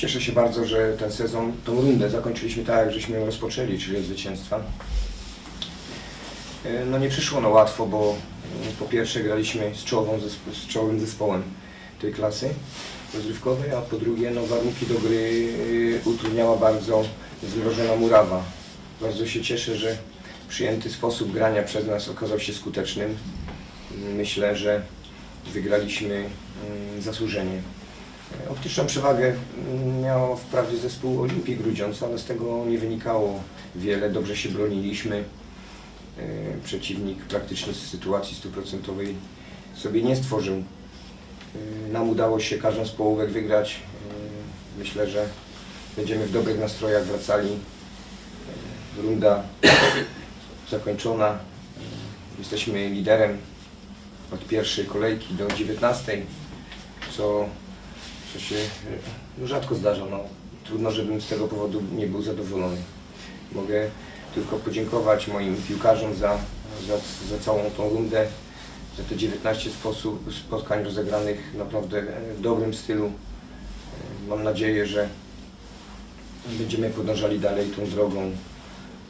Cieszę się bardzo, że ten sezon, tą rundę zakończyliśmy tak, jak żeśmy ją rozpoczęli, czyli od zwycięstwa. E, No nie przyszło no łatwo, bo e, po pierwsze graliśmy z, czołową z czołowym zespołem tej klasy rozrywkowej, a po drugie no warunki do gry e, utrudniała bardzo zmrożona murawa. Bardzo się cieszę, że przyjęty sposób grania przez nas okazał się skutecznym. Myślę, że wygraliśmy mm, zasłużenie. Optyczną przewagę miał wprawdzie zespół Olimpii Grudziądz, ale z tego nie wynikało wiele. Dobrze się broniliśmy. E, Przeciwnik praktycznie z sytuacji stuprocentowej sobie nie stworzył. E, Nam udało się każdą z połówek wygrać. E, Myślę, że będziemy w dobrych nastrojach wracali. Runda zakończona. Jesteśmy liderem od pierwszej kolejki do 19, co, co się no, rzadko zdarza. No, trudno, żebym z tego powodu nie był zadowolony. Mogę tylko podziękować moim piłkarzom za, za, za całą tą rundę, za te 19 sposób, spotkań rozegranych naprawdę w dobrym stylu. Mam nadzieję, że będziemy podążali dalej tą drogą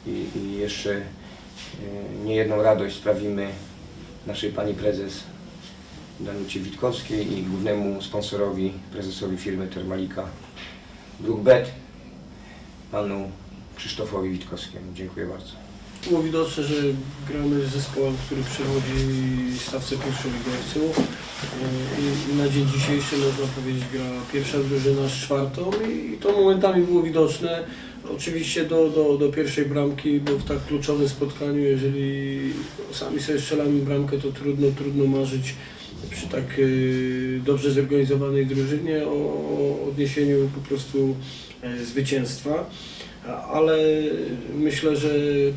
i, i jeszcze e, niejedną radość sprawimy naszej pani prezes Danucie Witkowskiej i głównemu sponsorowi, prezesowi firmy Termalika Brookbet, panu Krzysztofowi Witkowskiemu. Dziękuję bardzo. Było widoczne, że gramy z zespołem, który przewodzi stawce pierwszoligowców i na dzień dzisiejszy można powiedzieć gra pierwsza drużyna z czwartą i to momentami było widoczne. Oczywiście do, do, do pierwszej bramki, bo w tak kluczowym spotkaniu, jeżeli sami sobie strzelamy bramkę, to trudno, trudno marzyć przy tak yy, dobrze zorganizowanej drużynie o, o odniesieniu po prostu e, zwycięstwa. Ale myślę, że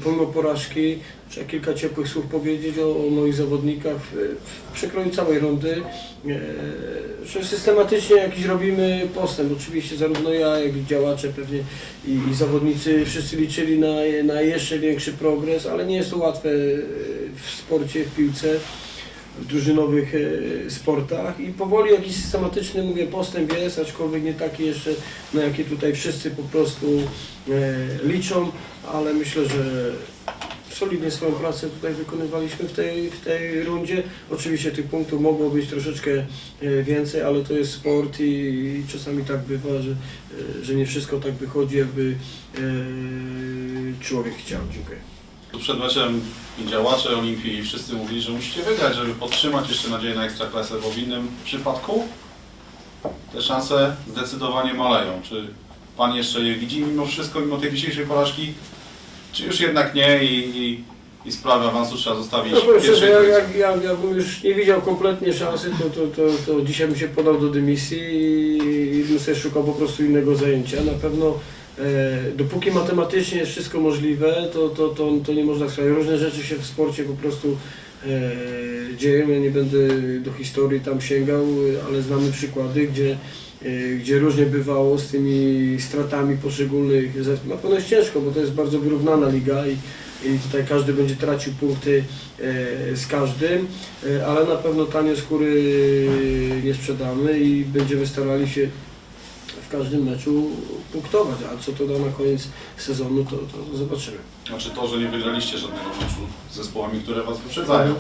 pomimo porażki trzeba kilka ciepłych słów powiedzieć o, o moich zawodnikach w, w przekroju całej rundy, e, że systematycznie jakiś robimy postęp. Oczywiście zarówno ja, jak i działacze pewnie i, i zawodnicy wszyscy liczyli na, na jeszcze większy progres, ale nie jest to łatwe e, w sporcie, w piłce w drużynowych e, sportach i powoli jakiś systematyczny mówię, postęp jest, aczkolwiek nie taki jeszcze, na jaki tutaj wszyscy po prostu e, liczą, ale myślę, że solidnie swoją pracę tutaj wykonywaliśmy w tej, w tej rundzie. Oczywiście tych punktów mogło być troszeczkę e, więcej, ale to jest sport i, i czasami tak bywa, że, że nie wszystko tak wychodzi, jakby człowiek chciał. Dziękuję. Tu przed meczem i działacze Olimpii i wszyscy mówili, że musicie wygrać, żeby podtrzymać jeszcze nadzieję na Ekstraklasę, bo w innym przypadku te szanse zdecydowanie maleją. Czy Pan jeszcze je widzi mimo wszystko, mimo tej dzisiejszej porażki, czy już jednak nie i, i, i sprawę awansu trzeba zostawić No powiem szczerze, pierwszej ja, jak, ja, jakbym już nie widział kompletnie szansy, to, to, to, to dzisiaj bym się podał do dymisji i, i bym sobie szukał po prostu innego zajęcia. Na pewno dopóki matematycznie jest wszystko możliwe, to, to, to, to nie można skradać. Różne rzeczy się w sporcie po prostu e, dzieją. Ja nie będę do historii tam sięgał, ale znamy przykłady, gdzie e, gdzie różnie bywało z tymi stratami poszczególnych. Na pewno jest ciężko, bo to jest bardzo wyrównana liga i, i tutaj każdy będzie tracił punkty e, z każdym, e, ale na pewno tanie skóry nie sprzedamy i będziemy starali się każdym meczu punktować, a co to da na koniec sezonu, to, to zobaczymy. Znaczy to, że nie wygraliście żadnego meczu z zespołami, które Was wyprzedzają,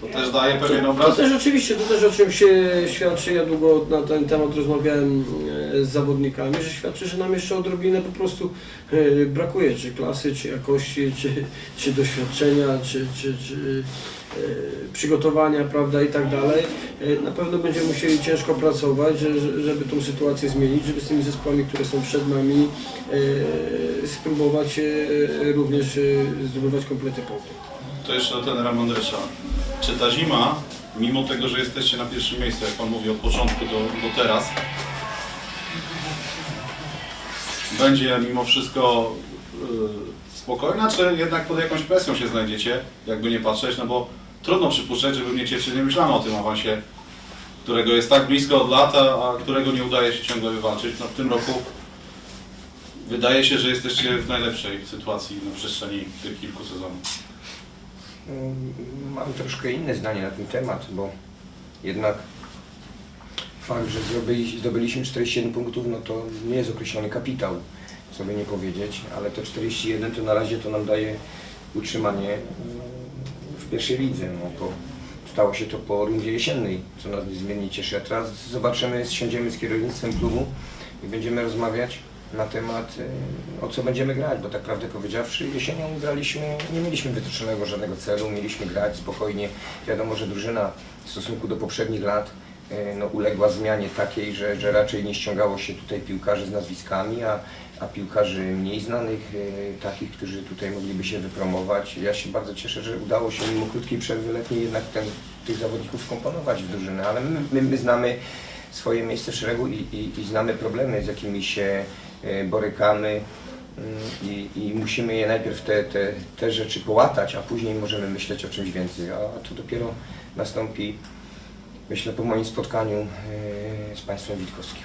to też daje pewien To obraz. też oczywiście, to też o czym się świadczy, ja długo na ten temat rozmawiałem e, z zawodnikami, że świadczy, że nam jeszcze odrobinę po prostu e, brakuje, czy klasy, czy jakości, czy, czy doświadczenia, czy, czy, czy e, przygotowania, prawda, i tak dalej. E, Na pewno będziemy musieli ciężko pracować, że- że- żeby tą sytuację zmienić, żeby z tymi zespołami, które są przed nami, e, spróbować e, również e, zdobywać komplety punktów. To jeszcze do trenera Mądrysza. Czy ta zima, mimo tego, że jesteście na pierwszym miejscu, jak Pan mówi, od początku do, do teraz, będzie mimo wszystko y, spokojna, czy jednak pod jakąś presją się znajdziecie, jakby nie patrzeć, no bo trudno przypuszczać, że pewnie cieczy nie myślano o tym awansie, którego jest tak blisko od lata, a którego nie udaje się ciągle wywalczyć. No w tym roku wydaje się, że jesteście w najlepszej sytuacji na przestrzeni tych kilku sezonów. Mm, Mam troszkę inne zdanie na ten temat, bo jednak fakt, że zdobyli, zdobyliśmy 47 punktów, no to nie jest określony kapitał, co by nie powiedzieć, ale te 41 to na razie to nam daje utrzymanie mm, w pierwszej lidze. No, po, stało się to po rundzie jesiennej, co nas niezmiernie cieszy. A teraz zobaczymy, siądziemy z kierownictwem klubu i będziemy rozmawiać na temat, e, o co będziemy grać, bo tak prawdę powiedziawszy, jesienią graliśmy, nie mieliśmy wytyczonego żadnego celu, mieliśmy grać spokojnie. Wiadomo, że drużyna w stosunku do poprzednich lat e, no, uległa zmianie takiej, że, że raczej nie ściągało się tutaj piłkarzy z nazwiskami, a, a piłkarzy mniej znanych, e, takich, którzy tutaj mogliby się wypromować. Ja się bardzo cieszę, że udało się mimo krótkiej przerwy letniej jednak ten, tych zawodników wkomponować w drużynę, ale my, my, my znamy swoje miejsce w szeregu i, i, i znamy problemy, z jakimi się borykamy mm, i, i musimy je najpierw te, te, te rzeczy połatać, a później możemy myśleć o czymś więcej, a to dopiero nastąpi, myślę, po moim spotkaniu e, z państwem Witkowskim.